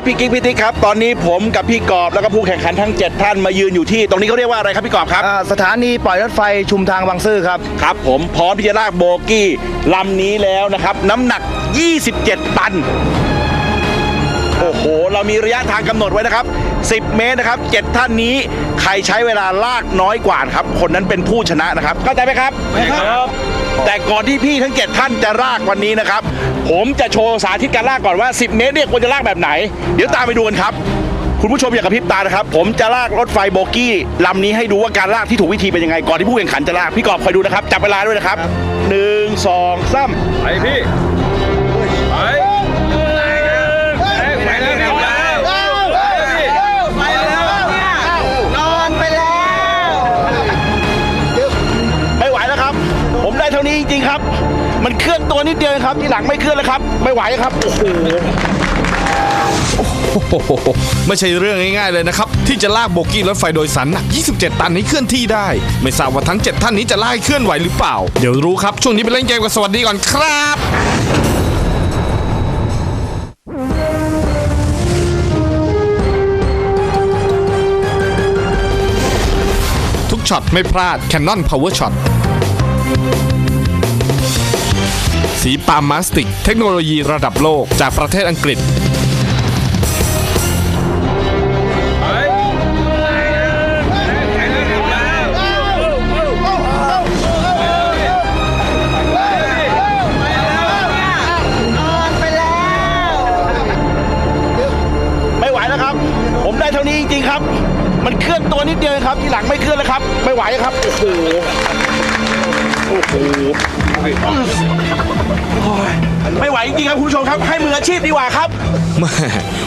ครับพี่กิ๊กพี่ติ๊กครับ ตอนนี้ผมกับพี่กอบแล้วก็ผู้แข่งขันทั้ง 7 ท่านมายืนอยู่ที่ ตรงนี้เขาเรียกว่าอะไรครับพี่กอบครับอ่าสถานีปล่อยรถไฟชุมทางบางซื่อครับ ครับ ผมพร้อมที่จะลากโบกี้ลำนี้แล้วนะครับ น้ำหนัก 27 ตัน โอ้โห เรามีระยะทางกำหนดไว้นะครับ 10 เมตรนะครับ 7 ท่านนี้ใครใช้เวลาลากน้อยกว่านะครับ คนนั้นเป็นผู้ชนะนะครับ เข้าใจไหมครับ ครับ แต่ก่อนที่พี่ทั้ง 7 ท่านจะลากวันนี้นะครับ ผมจะโชว์สาธิตการลากก่อนว่า 10 เมตรเนี่ยควรจะลากแบบไหน เดี๋ยวตามไปดูกันครับ คุณผู้ชมอย่ากระพริบตานะครับ ผมจะลากรถไฟโบกี้ลำนี้ให้ดูว่าการลากที่ถูกวิธีเป็นยังไงก่อนที่ผู้แข่งขันจะลากพี่กอบคอยดูนะครับจับเวลาด้วยนะครับหนึ่งสองสามไปพี่ ตัวนิดเดียวเองครับ ที่หลังไม่เคลื่อนแล้วครับ ไม่ไหวครับ โอ้โห โอ้โหไม่ใช่เรื่องง่ายๆเลยนะครับ ที่จะลากโบกี้รถไฟโดยสารหนัก 27 ตันให้เคลื่อนที่ได้ ไม่ทราบว่าทั้ง 7 ท่านนี้จะลากให้เคลื่อนไหวหรือเปล่า เดี๋ยวรู้ครับ ช่วงนี้ไปเล่นเกมกันสวัสดีก่อนครับ ทุกช็อตไม่พลาด Canon Power Shot สีปาล์มมาสติก เทคโนโลยีระดับโลกจากประเทศอังกฤษ ไม่ไหวแล้วครับ ผมได้เท่านี้จริงๆครับ มันเคลื่อนตัวนิดเดียวเองครับ ที่หลังไม่เคลื่อนแล้วครับ ไม่ไหวครับ โอ้โห โอ้โห ไม่ไหวจริงๆครับคุณผู้ชมครับ ให้มืออาชีพดีกว่าครับ แม่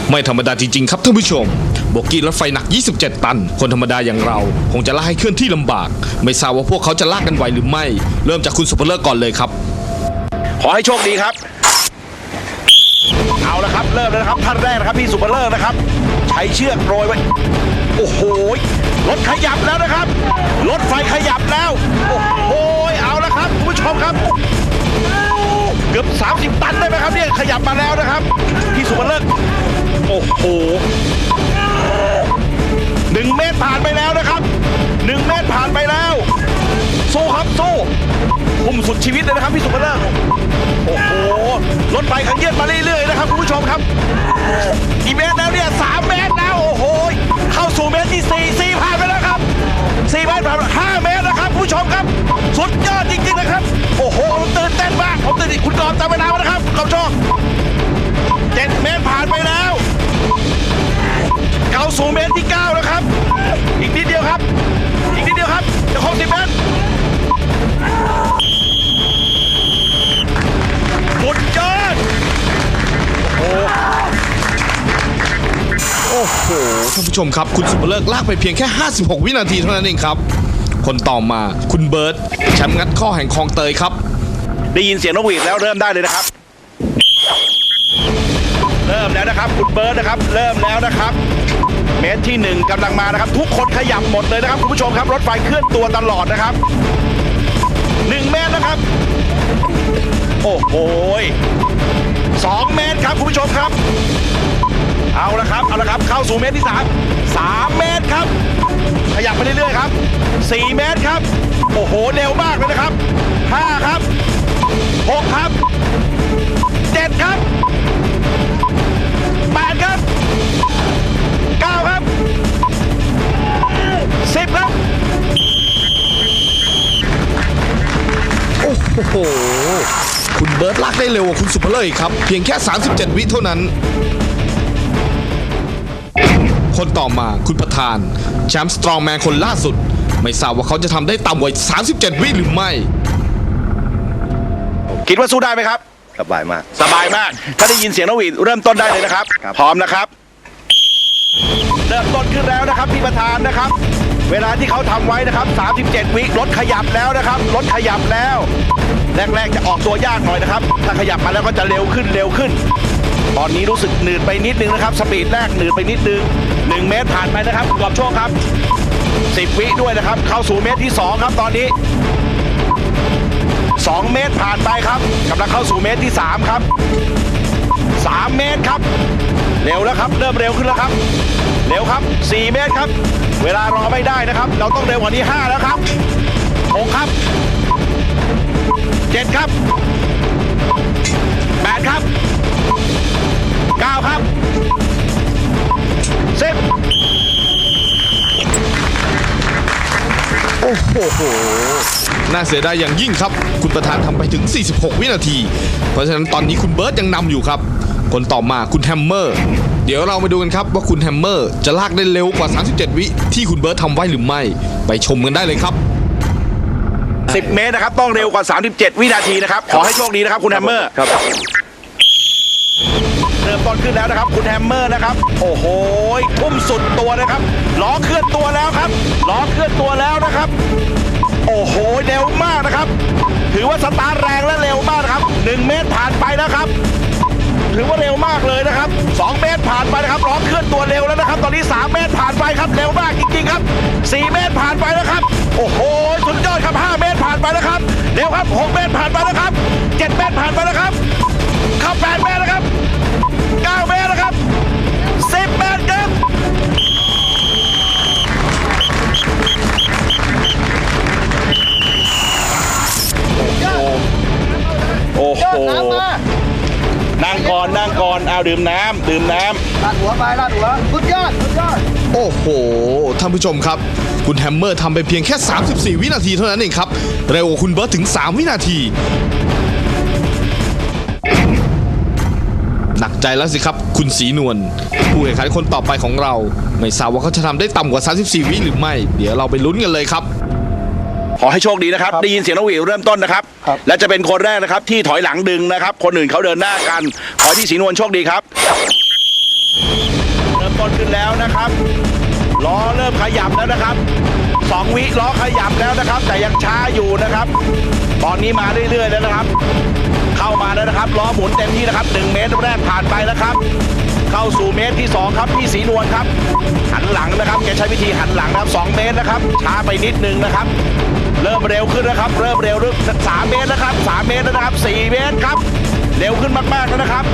ไม่ธรรมดาจริงๆครับท่านผู้ชมโบกี้รถไฟหนัก 27 ตัน คนธรรมดาอย่างเราคงจะลากให้เคลื่อนที่ลำบาก ไม่ทราบว่าพวกเขาจะลากกันไหวหรือไม่ เริ่มจากคุณสุภเลิกก่อนเลยครับ ขอให้โชคดีครับ เอาละครับ เริ่มแล้วนะครับท่านแรกนะครับพี่สุภเลิกนะครับ ใช้เชือกโรยไว้โอ้โหรถขยับแล้วนะครับ รถไฟขยับแล้ว โอ้โห เกือบ 30 ตันได้ไหมครับเนี่ยขยับมาแล้วนะครับ พี่สุภเลิกโอ้โหหนึ่งเมตรผ่านไปแล้วนะครับหนึ่งเมตรผ่านไปแล้วสู้ครับสู้ทุ่มสุดชีวิตเลยนะครับพี่สุภเลิกโอ้โหรถไฟขยื่นมาเรื่อยๆนะครับคุณผู้ชมครับกี่เมตรแล้วเนี่ยสามเมตรแล้วโอ้โหเข้าสู่เมตร ท่านผู้ชมครับ คุณสุภเลิกลากไปเพียงแค่ 56 วินาทีเท่านั้นเองครับ คนต่อมาคุณเบิร์ตแชมป์งัดข้อแห่งคลองเตยครับ ได้ยินเสียงนกหวีดแล้วเริ่มได้เลยนะครับ เริ่มแล้วนะครับคุณเบิร์ดนะครับ เริ่มแล้วนะครับ เมตรที่หนึ่งกำลังมานะครับ ทุกคนขยับหมดเลยนะครับคุณผู้ชมครับ รถไฟเคลื่อนตัวตลอดนะครับหนึ่งเมตรนะครับ โอ้โหสองเมตรครับคุณผู้ชมครับ เอาละครับ เอาละครับ เข้าสู่เมตรที่สามสามเมตรครับ ขยับไปเรื่อยๆครับสี่เมตรครับ โอ้โห เร็วมากเลยนะครับห้าครับหกครับเจ็ดครับแปดครับเก้าครับสิบครับ โอ้โห คุณเบิร์ตลากได้เร็วกว่าคุณสุภเลิกอีกครับ เพียงแค่ 37 วิเท่านั้น คนต่อมาคุณประธาน แชมป์สตรองแมนคนล่าสุด ไม่ทราบว่าเขาจะทำได้ต่ำกว่า37 วิหรือไม่ คิดว่าสู้ได้ไหมครับ สบายมาก สบายมาก ถ้าได้ยินเสียงนกหวีดเริ่มต้นได้เลยนะครับ ครับ พร้อมนะครับ เริ่มต้นขึ้นแล้วนะครับพี่ประธานนะครับ เวลาที่เขาทำไว้นะครับ 37 วิรถขยับแล้วนะครับ รถขยับแล้ว แรกๆจะออกตัวยากหน่อยนะครับ ถ้าขยับมาแล้วก็จะเร็วขึ้นเร็วขึ้น ตอนนี้รู้สึกหนืดไปนิดนึงนะครับ สปีดแรกหนืดไปนิดนึง 1 เมตรผ่านไปนะครับกรอบโชคครับ 10 วิด้วยนะครับ เข้าสู่เมตรที่ 2 ครับตอนนี้ 2 เมตรผ่านไปครับกำลังเข้าสู่เมตรที่ 3 ครับ 3 เมตรครับ เร็วแล้วครับ เริ่มเร็วขึ้นแล้วครับ เร็วครับ 4 เมตรครับ เวลารอไม่ได้นะครับ เราต้องเร็วกว่านี้ 5 แล้วครับ6ครับ 7 ครับ 8 ครับ 9ครับ10น่าเสียดายอย่างยิ่งครับ คุณประธานทำไปถึง 46 วินาที เพราะฉะนั้นตอนนี้คุณเบิร์ตยังนำอยู่ครับ คนต่อมาคุณแฮมเมอร์ เดี๋ยวเรามาดูกันครับว่าคุณแฮมเมอร์จะลากได้เร็วกว่า 37 วิที่คุณเบิร์ตทำไว้หรือไม่ ไปชมกันได้เลยครับ10 เมตรนะครับ ต้องเร็วกว่า 37 วินาทีนะครับ ขอให้โชคดีนะครับ คุณแฮมเมอร์ ครับ เริ่มต้นขึ้นแล้วนะครับ คุณแฮมเมอร์นะครับ โอ้โหทุ่มสุดตัวนะครับล้อเคลื่อนตัวแล้วครับล้อเคลื่อนตัวแล้วนะครับ โอ้โหเร็วมากนะครับ ถือว่าสตาร์ทแรงและเร็วมากนะครับ 1 เมตรผ่านไปนะครับถือว่าเร็วมากเลยนะครับ 2 เมตรผ่านไปนะครับล้อเคลื่อนตัวเร็วแล้วนะครับ ตอนนี้ 3 เมตรผ่านไปครับเร็วมากจริงๆครับ 4 เมตรผ่านไปแล้วครับ โอ้โหสุดยอดครับ 5 เมตรผ่านไปแล้วครับ เร็วครับ 6 เมตรผ่านไปแล้วครับ 7 เมตรผ่านไปแล้วครับ อนนั่งก่อนเอาดื่มน้ำดื่มน้ำลาดหัวไปลาดหัวสุดยอดสุดยอดโอ้โห ท่านผู้ชมครับ คุณแฮมเมอร์ทำไปเพียงแค่ 34 วินาทีเท่านั้นเองครับ เร็วกว่าคุณเบิร์ตถึง 3 วินาที หนักใจแล้วสิครับ คุณสีนวลผู้แข่งขันคนต่อไปของเรา ไม่ทราบว่าเขาจะทำได้ต่ำกว่า 34 วิหรือไม่ เดี๋ยวเราไปลุ้นกันเลยครับ ขอให้โชคดีนะครับได้ยินเสียงนกหวีดเริ่มต้นนะครับ ครับ และจะเป็นคนแรกนะครับ ที่ถอยหลังดึงนะครับ คนอื่นเขาเดินหน้ากัน ขอให้พี่สีนวลโชคดีครับ เริ่มต้นขึ้นแล้วนะครับล้อเริ่มขยับแล้วนะครับสองวิล้อขยับแล้วนะครับ แต่ยังช้าอยู่นะครับ ตอนนี้มาเรื่อยๆแล้วนะครับ เข้ามาแล้วนะครับล้อหมุนเต็มที่นะครับหนึ่งเมตรแรกผ่านไปแล้วครับ เข้าสู่เมตรที่สองครับพี่สีนวลครับ หันหลังนะครับแกใช้วิธีหันหลังนะครับสองเมตรนะครับช้าไปนิดนึงนะครับ เริ่มเร็วขึ้นนะครับ เริ่มเร็วขึ้นสามเมตรนะครับสามเมตรนะครับสี่เมตรครับ เร็วขึ้นมากๆแล้วนะครับ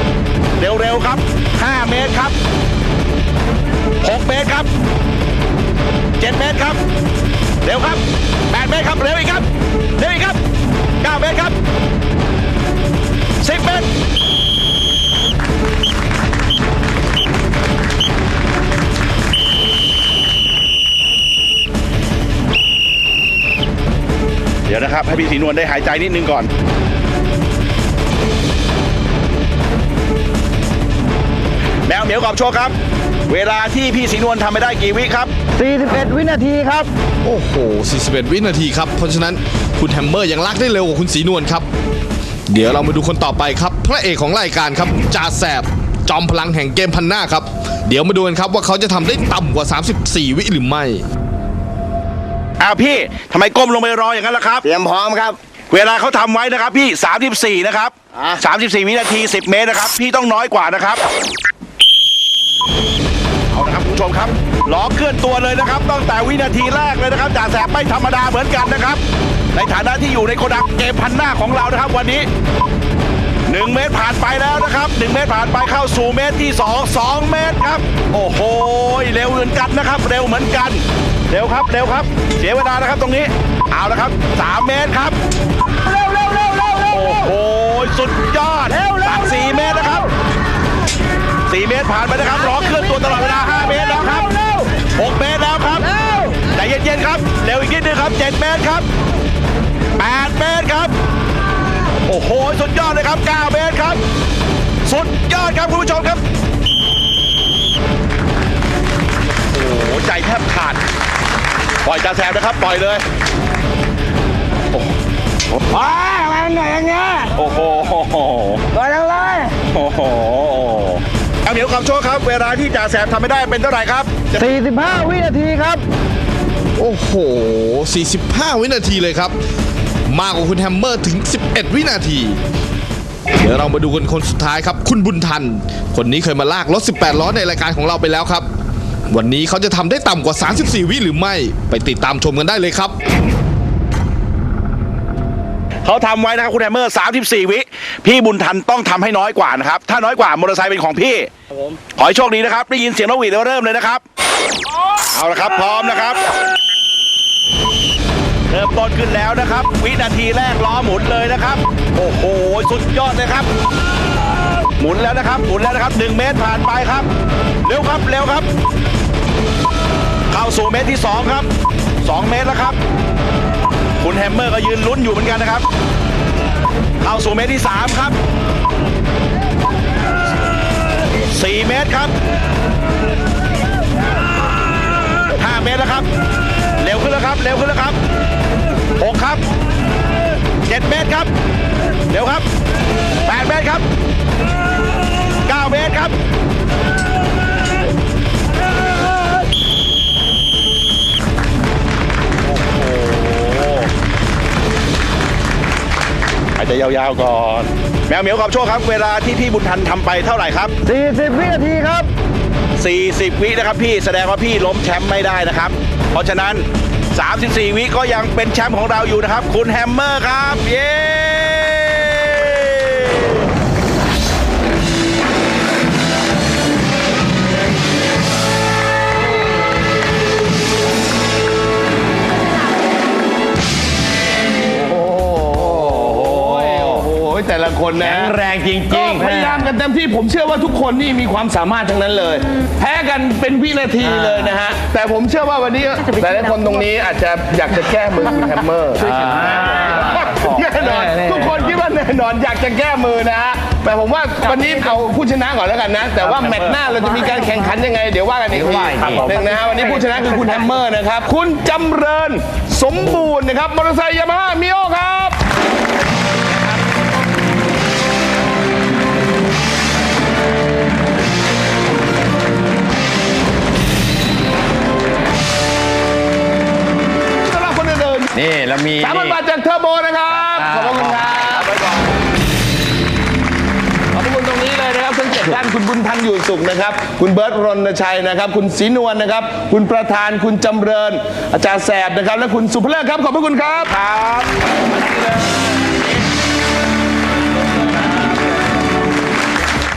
เร็วๆครับห้าเมตรครับหกเมตรครับเจ็ดเมตรครับ เร็วครับแปดเมตรครับ เร็วอีกครับ เร็วอีกครับเก้าเมตรครับสิบเมตร เดี๋ยวนะครับ ให้พี่สีนวลได้หายใจนิดนึงก่อน แมวเหมียวกับโชคครับ เวลาที่พี่สีนวลทำไปได้กี่วิครับ 41 วินาทีครับ โอ้โห 41 วินาทีครับ เพราะฉะนั้นคุณแฮมเมอร์ยังลากได้เร็วกว่าคุณสีนวลครับ เดี๋ยวเรามาดูคนต่อไปครับ พระเอกของรายการครับจ่าแสบจอมพลังแห่งเกมพันหน้าครับ เดี๋ยวมาดูกันครับว่าเขาจะทำได้ต่ำกว่า 34 วิหรือไม่ อ้าวพี่ทำไมก้มลงไปรออย่างนั้นล่ะครับ เตรียมพร้อมครับ เวลาเขาทำไว้นะครับพี่ 34 นะครับ อะ 34วินาที 10 เมตรนะครับ พี่ต้องน้อยกว่านะครับ เอาละครับคุณผู้ชมครับล้อเคลื่อนตัวเลยนะครับ ตั้งแต่วินาทีแรกเลยนะครับจ่าแสบไม่ธรรมดาเหมือนกันนะครับ ในฐานะที่อยู่ในโกดังเกมพันหน้าของเรานะครับวันนี้ 1 เมตรผ่านไปแล้วนะครับ 1 เมตรผ่านไปเข้าสู่เมตรที่ 2 2 เมตรครับ โอ้โห เร็วเหมือนกันนะครับ เร็วเหมือนกัน เร็วครับเร็วครับ เสียเวลานะครับตรงนี้ เอาละครับ3เมตรครับเร็วเร็วเร็วเร็วเร็วโอ้โหสุดยอดเร็วเร็วตักสี่เมตรนะครับสี่เมตรผ่านไปนะครับล้อเคลื่อนตัวตลอดเวลา5เมตรแล้วครับเร็ว6เมตรแล้วครับเร็วใจเย็นๆครับเร็วอีกนิดนึงครับ7เมตรครับ8เมตรครับ โอ้โหสุดยอดเลยครับ9เมตรครับ สุดยอดครับคุณผู้ชมครับโอ้โหใจแทบขาด ปล่อยจ่าแซมนะครับ ปล่อยเลยว้ามันเหนื่อยอย่างเงี้ยโอ้โหปล่อยแล้วเลย โอ้โหเอาเหนียวกับโชคครับ เวลาที่จ่าแซมทำไม่ได้เป็นเท่าไหร่ครับ 45 วินาทีครับ โอ้โห 45 วินาทีเลยครับ มากกว่าคุณแฮมเมอร์ถึง 11 วินาที เดี๋ยวเรามาดูกันคนสุดท้ายครับ คุณบุญทัน คนนี้เคยมาลากรถ 18 ล้อในรายการของเราไปแล้วครับ วันนี้เขาจะทำได้ต่ำกว่า 34 วิหรือไม่ ไปติดตามชมกันได้เลยครับ เขาทำไว้นะครับคุณแฮมเมอร์34 วิ พี่บุญทันต้องทำให้น้อยกว่านะครับ ถ้าน้อยกว่ามอเตอร์ไซค์เป็นของพี่ ขอให้โชคดีนะครับ ได้ยินเสียงนกหวีดแล้วเริ่มเลยนะครับ เอาละครับพร้อมนะครับ เริ่มต้นขึ้นแล้วนะครับ วินาทีแรกล้อหมุนเลยนะครับ โอ้โห สุดยอดเลยครับ หมุนแล้วนะครับ หมุนแล้วนะครับ 1 เมตรผ่านไปครับ เร็วครับ เร็วครับ เข้าสู่เมตรที่ 2 ครับ 2 เมตรแล้วครับ คุณแฮมเมอร์ก็ยืนลุ้นอยู่เหมือนกันนะครับ เข้าสู่เมตรที่ 3 ครับ 4 เมตรครับ 5 เมตรแล้วครับ เร็วขึ้นแล้วครับ เร็วขึ้นแล้วครับ 6 ครับ 7 เมตรครับ เร็วครับ 8 เมตรครับ 9 เมตรครับ จจะยาวๆก่อน แมวเหมียวขอบโชคครับ เวลาที่พี่บุญทันทำไปเท่าไหร่ครับ 40 วินาทีครับ 40 วินะครับพี่แสดงว่าพี่ล้มแชมป์ไม่ได้นะครับ เพราะฉะนั้น 34 วิก็ยังเป็นแชมป์ของเราอยู่นะครับ คุณแฮมเมอร์ครับ เย้ คนนะแข็งแรงจริงๆก็พยายามกันเต็มที่ผมเชื่อว่าทุกคนนี่มีความสามารถทั้งนั้นเลย แพ้กันเป็นวินาทีเลยนะฮะ แต่ผมเชื่อว่าวันนี้แต่ละคนตรงนี้อาจจะอยากจะแก้มือคุณแฮมเมอร์แน่นอนทุกคนคิดว่าแน่นอนอยากจะแก้มือนะฮะแต่ผมว่าวันนี้เอาผู้ชนะก่อนแล้วกันนะ แต่ว่าแมตช์หน้าเราจะมีการแข่งขันยังไง เดี๋ยวว่ากันอีกทีหนึ่งนะฮะวันนี้ผู้ชนะคือคุณแฮมเมอร์นะครับ คุณจำเริญสมบูรณ์นะครับมอเตอร์ไซค์ยามาฮ่ามิโอครับ นนี่เรามีๆสามพันบาทจากเทอร์โบนะครับ ขอบคุณครับขอบคุณตรงนี้เลยนะครับทั้งเจ็ดท่านคุณบุญทันอยู่สุขนะครับ คุณเบิร์ตรณชัยนะครับ คุณศรีนวลนะครับ คุณประธานคุณจำเริญ อาจารย์แสบนะครับ และคุณสุภเลิศครับ ขอบพระคุณครับ ครับ